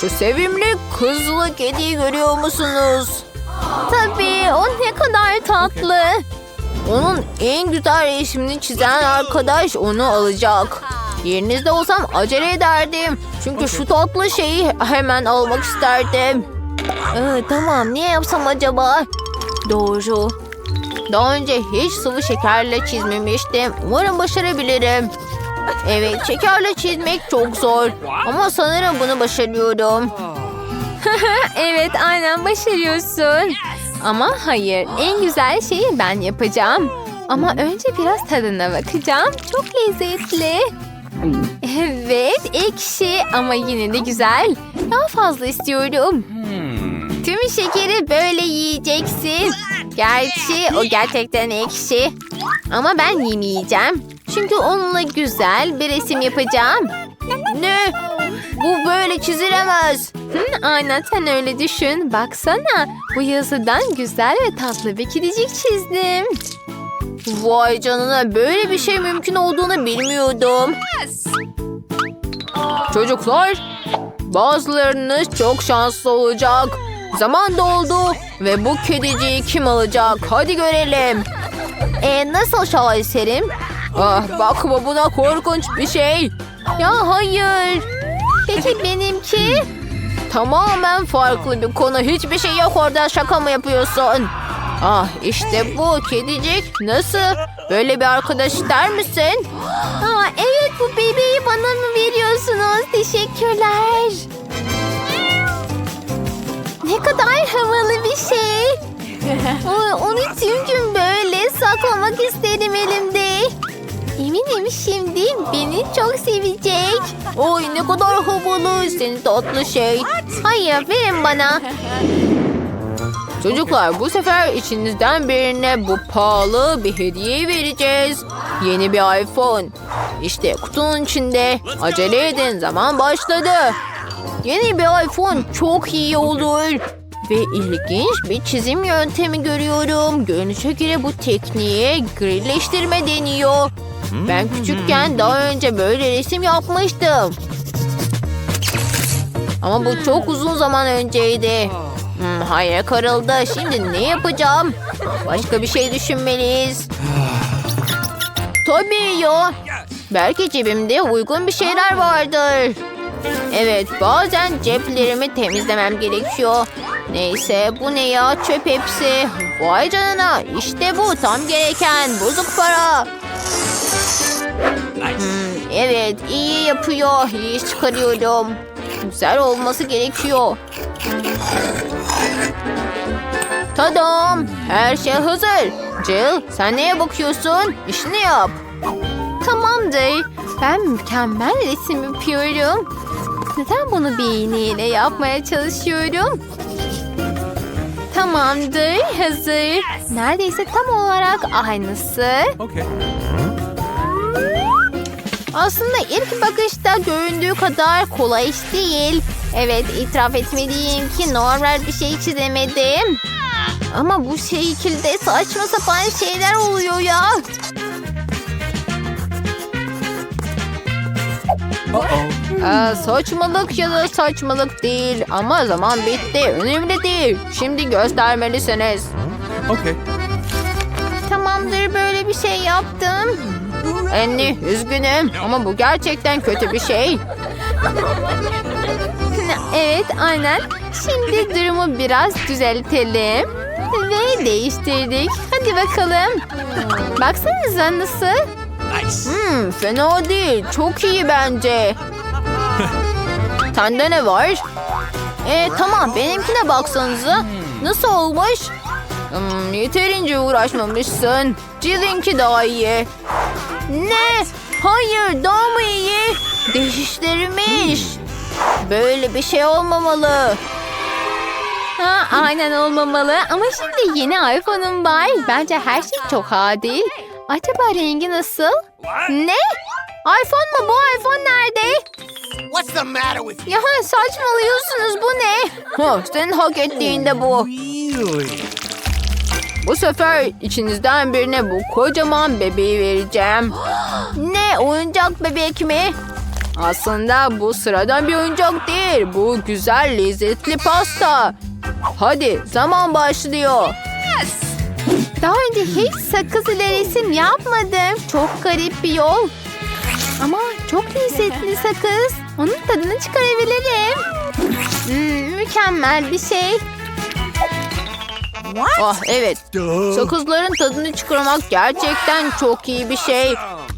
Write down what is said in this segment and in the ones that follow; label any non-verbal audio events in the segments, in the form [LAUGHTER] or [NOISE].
Şu sevimli kızlı kediyi görüyor musunuz? Tabii o ne kadar tatlı. Onun en güzel resmini çizen arkadaş onu alacak. Yerinizde olsam acele ederdim. Çünkü şu tatlı şeyi hemen almak isterdim. Ee, tamam niye yapsam acaba? Doğru. Daha önce hiç sıvı şekerle çizmemiştim. Umarım başarabilirim. Evet şekerle çizmek çok zor. Ama sanırım bunu başarıyorum. [LAUGHS] evet aynen başarıyorsun. Ama hayır en güzel şeyi ben yapacağım. Ama önce biraz tadına bakacağım. Çok lezzetli. Evet ekşi ama yine de güzel. Daha fazla istiyorum. Tüm şekeri böyle yiyeceksin. Gerçi o gerçekten ekşi. Ama ben yemeyeceğim. Çünkü onunla güzel bir resim yapacağım. Ne? Bu böyle çizilemez. Hı, aynen sen öyle düşün. Baksana bu yazıdan güzel ve tatlı bir kedicik çizdim. Vay canına böyle bir şey mümkün olduğunu bilmiyordum. Çocuklar bazılarınız çok şanslı olacak. Zaman doldu ve bu kediciyi kim alacak? Hadi görelim. E nasıl şaheserim? Ah bakma buna korkunç bir şey. Ya hayır. Peki benimki? Tamamen farklı bir konu. Hiçbir şey yok orada şaka mı yapıyorsun? Ah işte bu kedicik. Nasıl? Böyle bir arkadaş ister misin? Aa, evet bu bebeği bana mı veriyorsunuz? Teşekkürler. Ne kadar havalı bir şey. [LAUGHS] Onu tüm gün böyle saklamak isterim elimde. Eminim şimdi beni çok sevecek. Oy ne kadar havalı senin tatlı şey. Hayır verin bana. Çocuklar bu sefer içinizden birine bu pahalı bir hediye vereceğiz. Yeni bir iPhone. İşte kutunun içinde. Acele edin zaman başladı. Yeni bir iPhone çok iyi olur. Ve ilginç bir çizim yöntemi görüyorum. Görünüşe göre bu tekniğe grilleştirme deniyor. Ben küçükken daha önce böyle resim yapmıştım. Ama bu çok uzun zaman önceydi. Hmm, hayır kırıldı. Şimdi ne yapacağım? Başka bir şey düşünmeliyiz. Tabii ya. Belki cebimde uygun bir şeyler vardır. Evet bazen ceplerimi temizlemem gerekiyor. Neyse bu ne ya çöp hepsi. Vay canına işte bu tam gereken bozuk para. Hmm, evet iyi yapıyor. İyi iş çıkarıyorum. Güzel olması gerekiyor. Tadam! Her şey hazır. Jill sen neye bakıyorsun? İşini yap. Tamamdır. Ben mükemmel resim yapıyorum. Neden bunu bir iğneyle yapmaya çalışıyorum? Tamamdır, hazır. Neredeyse tam olarak aynısı. Okay. Aslında ilk bakışta göründüğü kadar kolay iş değil. Evet itiraf etmeliyim ki normal bir şey çizemedim. Ama bu şekilde saçma sapan şeyler oluyor ya. Aa, saçmalık ya da saçmalık değil ama zaman bitti. Önemli değil. Şimdi göstermelisiniz. Okay. Tamamdır böyle bir şey yaptım. Anne üzgünüm ama bu gerçekten kötü bir şey. Evet aynen. Şimdi durumu biraz düzeltelim. Ve değiştirdik. Hadi bakalım. Baksanıza nasıl? Nice. Hmm, fena değil. Çok iyi bence. Sende ne var? E, tamam benimkine baksanıza. Nasıl olmuş? Hmm, yeterince uğraşmamışsın. Cildinki daha iyi. Ne? Hayır daha mı iyi? Değiştirmiş. Böyle bir şey olmamalı. Ha, aynen olmamalı ama şimdi yeni iPhone'um var. Bence her şey çok adil. Acaba rengi nasıl? Ne? iPhone mu? Bu iPhone nerede? What's the matter with you? Ya saçmalıyorsunuz bu ne? Ha, senin hak ettiğin de bu. Really? Bu sefer içinizden birine bu kocaman bebeği vereceğim. [GASPS] ne oyuncak bebek mi? Aslında bu sıradan bir oyuncak değil. Bu güzel lezzetli pasta. Hadi zaman başlıyor. Daha önce hiç sakız ile resim yapmadım. Çok garip bir yol. Ama çok lezzetli sakız. Onun tadını çıkarabilirim. Hmm, mükemmel bir şey. Ah evet. Sakızların tadını çıkarmak gerçekten çok iyi bir şey.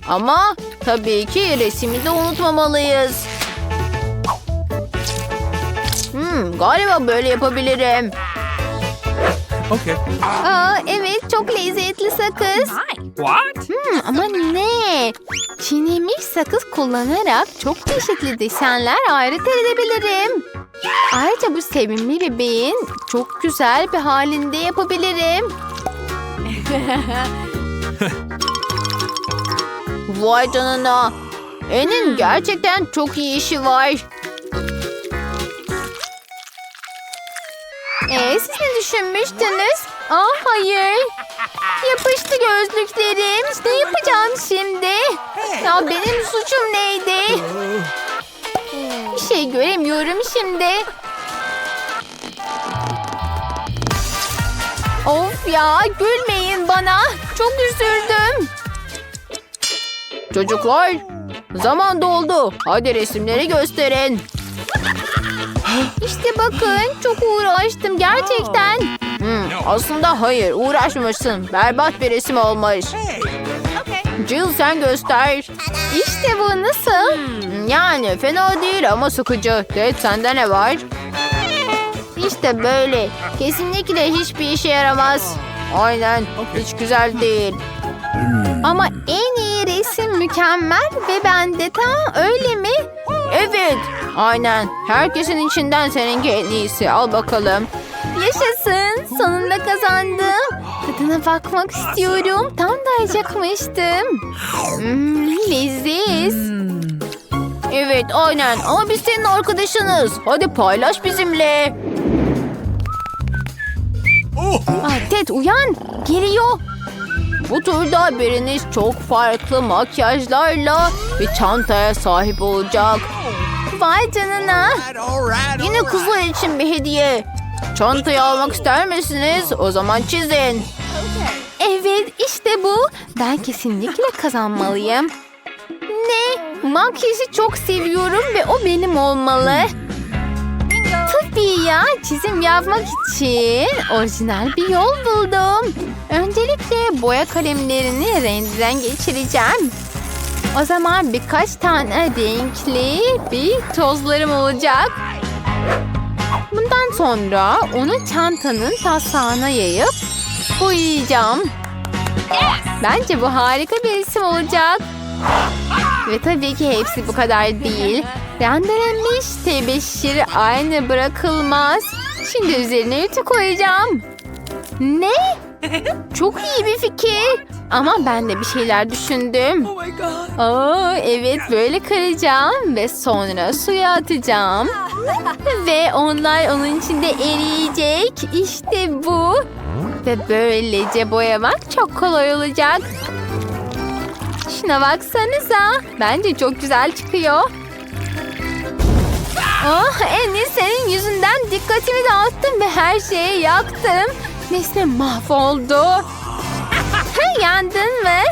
Ama tabii ki resmi de unutmamalıyız. Hmm, galiba böyle yapabilirim. Okay. Aa, evet çok lezzetli sakız. What? Hmm, ama ne? Çiğnenmiş sakız kullanarak çok çeşitli desenler ayrıt edebilirim. Ayrıca bu sevimli bebeğin çok güzel bir halinde yapabilirim. [LAUGHS] Vay canına. En'in gerçekten çok iyi işi var. Ee, siz ne düşünmüştünüz? Aa hayır. Yapıştı gözlüklerim. Ne yapacağım şimdi? Ya benim suçum neydi? Şey göremiyorum şimdi. Of ya gülmeyin bana. Çok üzüldüm. Çocuklar zaman doldu. Hadi resimleri gösterin. İşte bakın çok uğraştım gerçekten. Hmm, aslında hayır uğraşmışsın. Berbat bir resim olmuş. Jill sen göster. İşte bu nasıl? Hmm, Yani fena değil ama sıkıcı. Ted sende ne var? İşte böyle. Kesinlikle hiçbir işe yaramaz. Aynen. Hiç güzel değil. Ama en iyi resim mükemmel ve bende tam öyle mi? Evet. Aynen. Herkesin içinden seninki en iyisi. Al bakalım. Yaşasın. Sonunda kazandım. Tadına bakmak istiyorum. Tam da acıkmıştım. Hmm, leziz. Evet aynen ama biz senin arkadaşınız. Hadi paylaş bizimle. Oh. Ay Ted uyan. Geliyor. Bu turda biriniz çok farklı makyajlarla bir çantaya sahip olacak. Vay canına. Yine kızlar için bir hediye. Çantayı almak ister misiniz? O zaman çizin. Evet işte bu. Ben kesinlikle kazanmalıyım. Ne? Makyajı çok seviyorum ve o benim olmalı. Tabii ya çizim yapmak için orijinal bir yol buldum. Öncelikle boya kalemlerini rendiden geçireceğim. O zaman birkaç tane renkli bir tozlarım olacak. Bundan sonra onu çantanın tasağına yayıp boyayacağım. Bence bu harika bir resim olacak. Ve tabii ki hepsi bu kadar değil. Rendelenmiş tebeşir aynı bırakılmaz. Şimdi üzerine ütü koyacağım. Ne? Çok iyi bir fikir. Ama ben de bir şeyler düşündüm. Oh my god. Aa, evet böyle kıracağım ve sonra suya atacağım. [LAUGHS] ve onlar onun içinde eriyecek. İşte bu. Ve böylece boyamak çok kolay olacak. Şuna baksanıza. Bence çok güzel çıkıyor. Oh Annie senin yüzünden dikkatimi dağıttım ve her şeyi yaktım. Nesne mahvoldu. [LAUGHS] Yandın mı?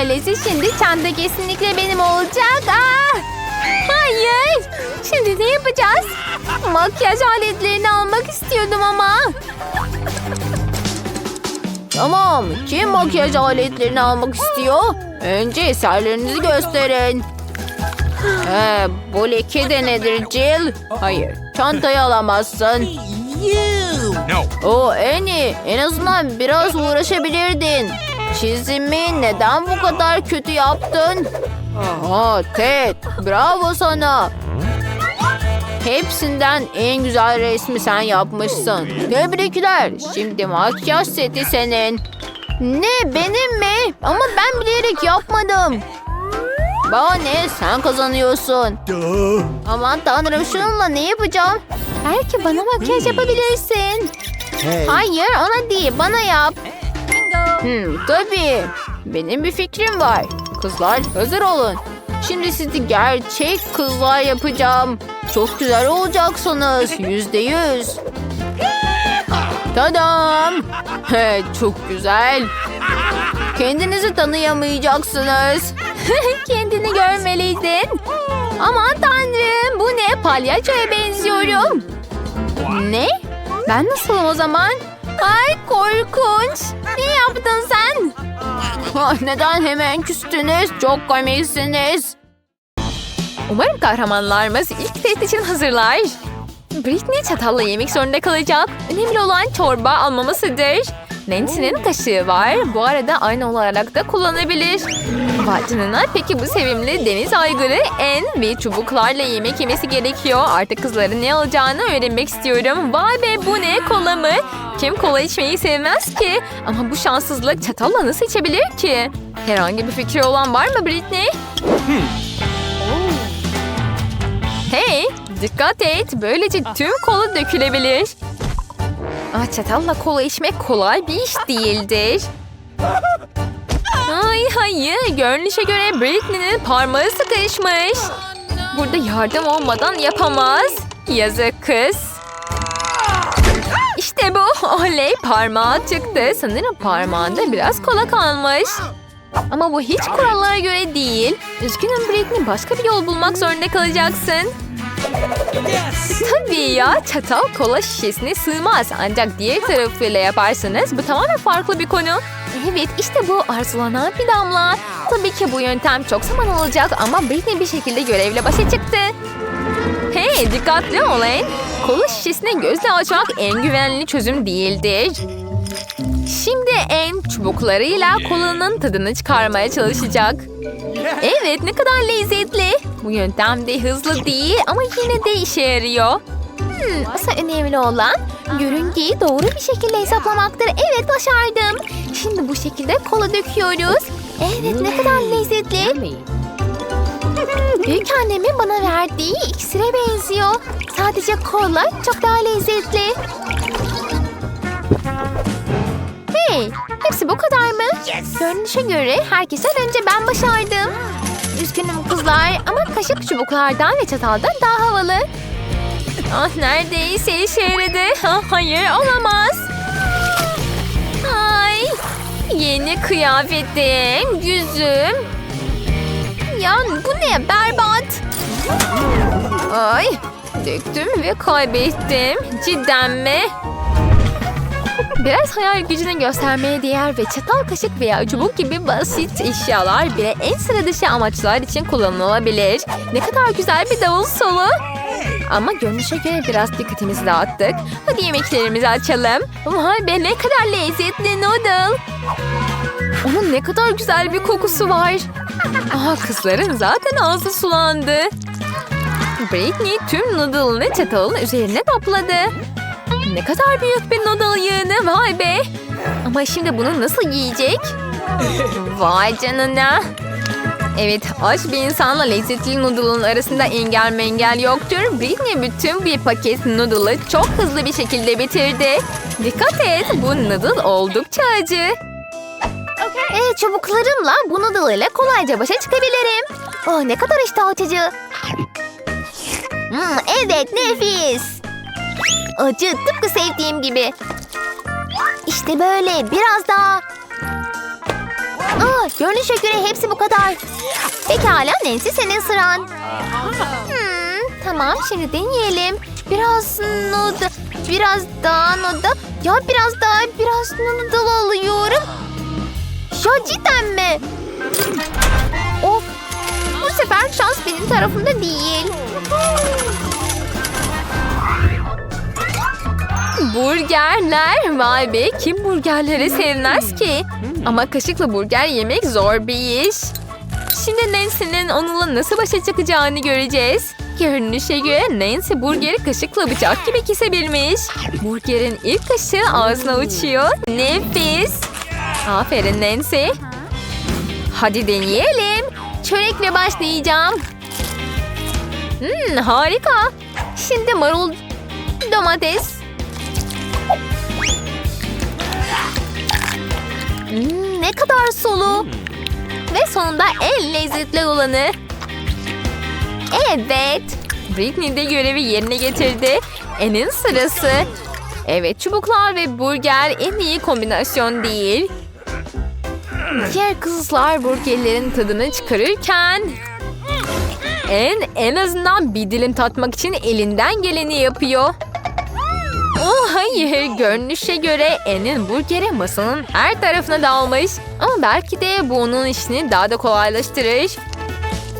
Öyleyse şimdi çanta kesinlikle benim olacak. Aa! Hayır. Şimdi ne yapacağız? Makyaj aletlerini almak istiyordum ama. Tamam. Kim makyaj aletlerini almak istiyor? Önce eserlerinizi gösterin. Ee, bu leke de nedir Jill? Hayır. Çantayı alamazsın. You. No. O Annie en azından biraz uğraşabilirdin. Çizimi neden bu kadar kötü yaptın? Aa Ted bravo sana. Hepsinden en güzel resmi sen yapmışsın. Tebrikler. Şimdi makyaj seti senin. Ne benim mi? Ama ben bilerek yapmadım. Bana ne sen kazanıyorsun. Aman tanrım şununla ne yapacağım? Belki bana makyaj yapabilirsin. Hayır ona değil bana yap. Hmm, tabii. Benim bir fikrim var. Kızlar hazır olun. Şimdi sizi gerçek kızlar yapacağım. Çok güzel olacaksınız. Yüzde yüz. Tadam. He, çok güzel. Kendinizi tanıyamayacaksınız. [LAUGHS] Kendini görmeliydin. Aman tanrım bu ne palyaçoya benziyorum. Ne? Ben nasılım o zaman? Ay korkunç. Ne yaptın sen? Ah, neden hemen küstünüz? Çok komiksiniz. Umarım kahramanlarımız ilk test için hazırlar. Britney çatalla yemek zorunda kalacak. Önemli olan çorba almamasıdır. Nancy'nin kaşığı var. Bu arada aynı olarak da kullanabilir. Vay canına peki bu sevimli deniz aygırı en ve çubuklarla yemek yemesi gerekiyor. Artık kızların ne alacağını öğrenmek istiyorum. Vay be bu ne kola mı? Kim kola içmeyi sevmez ki? Ama bu şanssızlık çatalla nasıl içebilir ki? Herhangi bir fikri olan var mı Britney? Hey, dikkat et. Böylece tüm kola dökülebilir. Aa, çatalla kola içmek kolay bir iş değildir. Ay hayır, görünüşe göre Britney'nin parmağı sıkışmış. Burada yardım olmadan yapamaz. Yazık kız. İşte bu. Oley parmağı çıktı. Sanırım parmağında biraz kola kalmış. Ama bu hiç kurallara göre değil. Üzgünüm Britney başka bir yol bulmak zorunda kalacaksın. Tabii ya çatal kola şişesine sığmaz. Ancak diğer tarafıyla yaparsanız bu tamamen farklı bir konu. Evet işte bu arzulanan bir damla. Tabii ki bu yöntem çok zaman alacak ama Britney bir şekilde görevle başa çıktı. Hey dikkatli olun. Kola şişesine gözle açmak en güvenli çözüm değildir. Şimdi en çubuklarıyla kolanın tadını çıkarmaya çalışacak. Evet ne kadar lezzetli. Bu yöntem de hızlı değil ama yine de işe yarıyor. Hmm, asıl önemli olan görüntüyü doğru bir şekilde hesaplamaktır. Evet başardım. Şimdi bu şekilde kola döküyoruz. Evet ne kadar lezzetli. Büyük annemin bana verdiği iksire benziyor. Sadece kola çok daha lezzetli. Hey, hepsi bu kadar mı? Görünüşe göre herkesten önce ben başardım. Üzgünüm kızlar ama kaşık çubuklardan ve çataldan daha havalı. Ah neredeyse işe yaradı. Ah, hayır olamaz. Ay, yeni kıyafetim, yüzüm. Ya bu ne berbat. Ay, döktüm ve kaybettim. Cidden mi? Biraz hayal gücünü göstermeye değer ve çatal, kaşık veya çubuk gibi basit eşyalar bile en sıra dışı amaçlar için kullanılabilir. Ne kadar güzel bir davul solu. Ama görünüşe göre biraz dikkatimizi dağıttık. Hadi yemeklerimizi açalım. Vay be ne kadar lezzetli noodle. Onun ne kadar güzel bir kokusu var. Aa, kızların zaten ağzı sulandı. Britney tüm noodle'ını çatalın üzerine topladı. Ne kadar büyük bir noodle yığını vay be. Ama şimdi bunu nasıl yiyecek? Vay canına. Evet aç bir insanla lezzetli noodle'ın arasında engel mengel yoktur. Britney bütün bir paket noodle'ı çok hızlı bir şekilde bitirdi. Dikkat et bu noodle oldukça acı. Evet çubuklarımla bu noodle ile kolayca başa çıkabilirim. Oh ne kadar iştah açıcı. Hmm, evet nefis. Acı tıpkı sevdiğim gibi. İşte böyle biraz daha. Aa, görünüşe göre hepsi bu kadar. Pekala Nancy senin sıran. Hmm, tamam şimdi deneyelim. Biraz noodle, biraz daha noodle. Ya biraz daha biraz noodle alıyorum. Ya cidden mi? Of. Bu sefer şans benim tarafımda değil. Burgerler. Vay be kim burgerleri sevmez ki? Ama kaşıkla burger yemek zor bir iş. Şimdi Nancy'nin onunla nasıl başa çıkacağını göreceğiz. Görünüşe göre Nancy burgeri kaşıkla bıçak gibi kesebilmiş. Burgerin ilk kaşığı ağzına uçuyor. Nefis. Aferin Nancy. Hadi deneyelim. Çörekle başlayacağım. Hmm, harika. Şimdi marul, domates. Ne kadar sulu. Ve sonunda en lezzetli olanı. Evet. Britney de görevi yerine getirdi. En'in sırası. Evet çubuklar ve burger en iyi kombinasyon değil. Diğer kızlar burgerlerin tadını çıkarırken en en azından bir dilim tatmak için elinden geleni yapıyor. Hayır, görünüşe göre En'in burgeri masanın her tarafına dağılmış. Ama belki de bu onun işini daha da kolaylaştırır.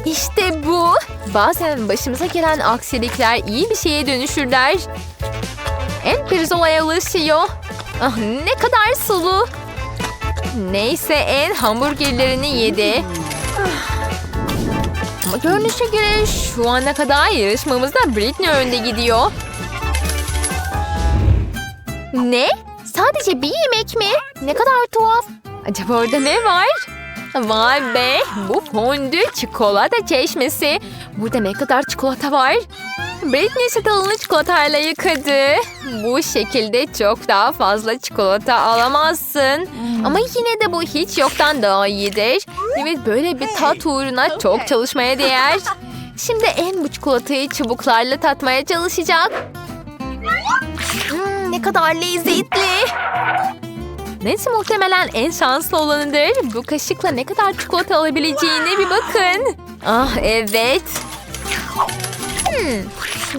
İşte bu. Bazen başımıza gelen aksilikler iyi bir şeye dönüşürler. En pirzolaya alışıyor. Ah ne kadar sulu. Neyse en hamburgerlerini yedi. Ama görünüşe göre şu ana kadar yarışmamızda Britney önde gidiyor. Ne? Sadece bir yemek mi? Ne kadar tuhaf. Acaba orada ne var? Vay be bu fondü çikolata çeşmesi. Burada ne kadar çikolata var? Britney çatalını çikolatayla yıkadı. Bu şekilde çok daha fazla çikolata alamazsın. Ama yine de bu hiç yoktan daha iyidir. Evet böyle bir tat uğruna çok çalışmaya değer. [LAUGHS] Şimdi en bu çikolatayı çubuklarla tatmaya çalışacak. Ne kadar lezzetli. Nancy muhtemelen en şanslı olanıdır. Bu kaşıkla ne kadar çikolata alabileceğine bir bakın. Ah evet. Hmm,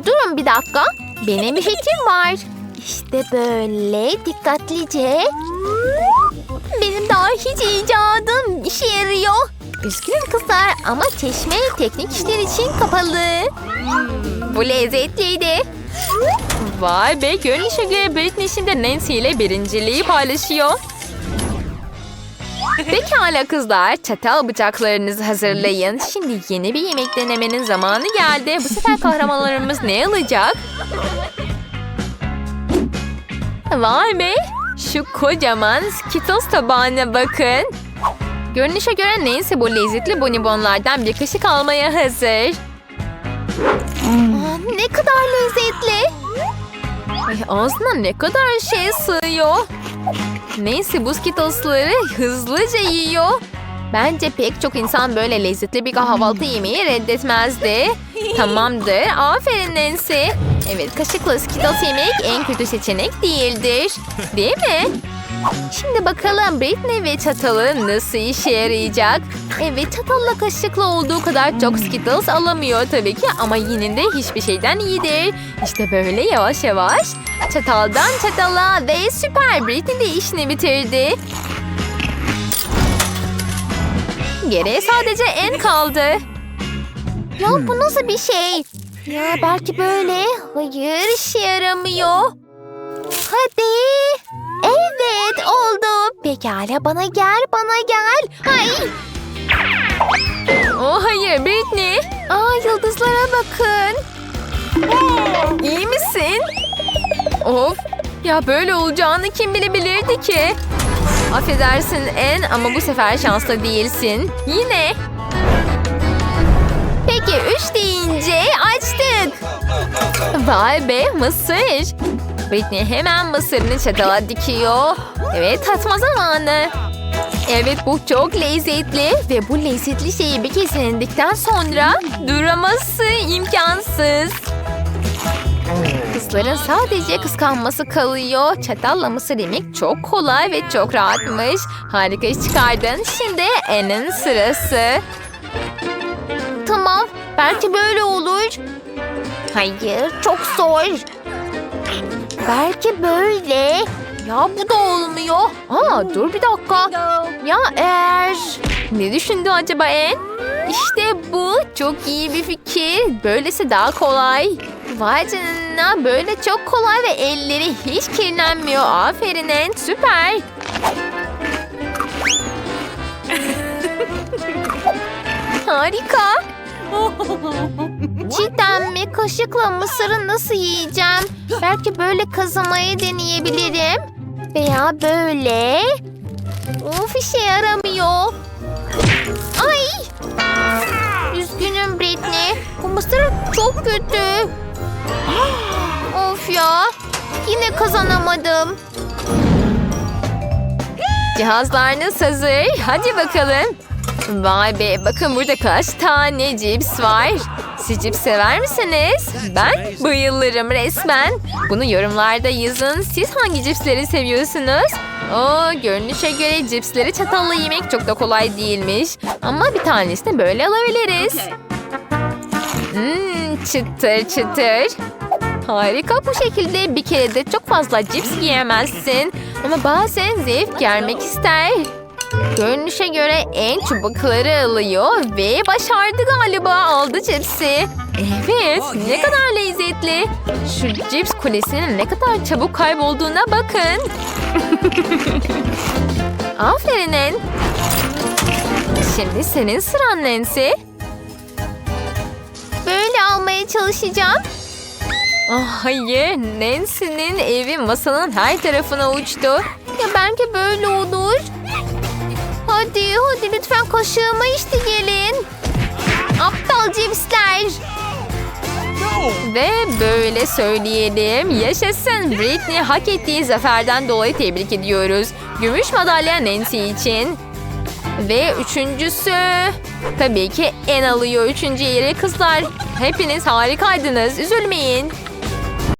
durun bir dakika. Benim bir fikrim var. İşte böyle dikkatlice. Benim daha hiç. Üzgünüm kızlar ama çeşme teknik işler için kapalı. Bu lezzetliydi. Vay be görünüşe göre Britney şimdi Nancy ile birinciliği paylaşıyor. Pekala kızlar çatal bıçaklarınızı hazırlayın. Şimdi yeni bir yemek denemenin zamanı geldi. Bu sefer kahramanlarımız ne alacak? Vay be şu kocaman Skittles tabağına bakın. Görünüşe göre Nancy bu lezzetli bonibonlardan bir kaşık almaya hazır. Aa, ne kadar lezzetli. Ay, ağzına ne kadar şey sığıyor. Neyse bu Skittles'ları hızlıca yiyor. Bence pek çok insan böyle lezzetli bir kahvaltı yemeği reddetmezdi. Tamamdır. Aferin Nancy. Evet kaşıkla Skittles yemek en kötü seçenek değildir. Değil mi? Şimdi bakalım Britney ve çatalı nasıl işe yarayacak? Evet çatalla kaşıkla olduğu kadar çok Skittles alamıyor tabii ki ama yine de hiçbir şeyden iyidir. İşte böyle yavaş yavaş çataldan çatala ve süper Britney de işini bitirdi. Geriye sadece en kaldı. Ya bu nasıl bir şey? Ya belki böyle. Hayır işe yaramıyor. Hadi. Evet oldu. Pekala bana gel bana gel. Ay. Oh hayır Britney. Aa yıldızlara bakın. İyi misin? Of. Ya böyle olacağını kim bilebilirdi ki? Affedersin En ama bu sefer şanslı değilsin. Yine. Peki üç deyince açtık. Vay be mısır. Britney hemen mısırını çatala dikiyor. Evet tatma zamanı. Evet bu çok lezzetli ve bu lezzetli şeyi bir kez yenildikten sonra duraması imkansız. Kızların sadece kıskanması kalıyor. Çatalla mısır yemek çok kolay ve çok rahatmış. Harika iş çıkardın. Şimdi Anne'in sırası. Tamam. Belki böyle olur. Hayır çok zor. Belki böyle. Ya bu da olmuyor. Aa dur bir dakika. Ya eğer... Ne düşündü acaba En? İşte bu çok iyi bir fikir. Böylesi daha kolay. Vay canına böyle çok kolay ve elleri hiç kirlenmiyor. Aferin En süper. [LAUGHS] Harika. [LAUGHS] Cidden mi? Kaşıkla mısırı nasıl yiyeceğim? Belki böyle kazımayı deneyebilirim. Veya böyle. Of işe yaramıyor. Ay! Üzgünüm Britney. Bu mısır çok kötü. of ya. Yine kazanamadım. Cihazlarınız hazır. Hadi bakalım. Vay be bakın burada kaç tane cips var. Siz cips sever misiniz? Ben bayılırım resmen. Bunu yorumlarda yazın. Siz hangi cipsleri seviyorsunuz? Oo, görünüşe göre cipsleri çatalla yemek çok da kolay değilmiş. Ama bir tanesini böyle alabiliriz. Hmm, çıtır çıtır. Harika bu şekilde bir kere de çok fazla cips yiyemezsin. Ama bazen zevk gelmek ister. Görünüşe göre en çubukları alıyor ve başardı galiba aldı cipsi. Evet ne kadar lezzetli. Şu cips kulesinin ne kadar çabuk kaybolduğuna bakın. [LAUGHS] Aferin En. Şimdi senin sıran Nancy. Böyle almaya çalışacağım. Ah, hayır, Nancy'nin evi masanın her tarafına uçtu. Ya belki böyle olur. Hadi, hadi lütfen kaşığıma işte gelin. Aptal cipsler. Ve böyle söyleyelim. Yaşasın. Britney hak ettiği zaferden dolayı tebrik ediyoruz. Gümüş madalya Nancy için. Ve üçüncüsü... Tabii ki en alıyor üçüncü yeri kızlar. Hepiniz harikaydınız. Üzülmeyin.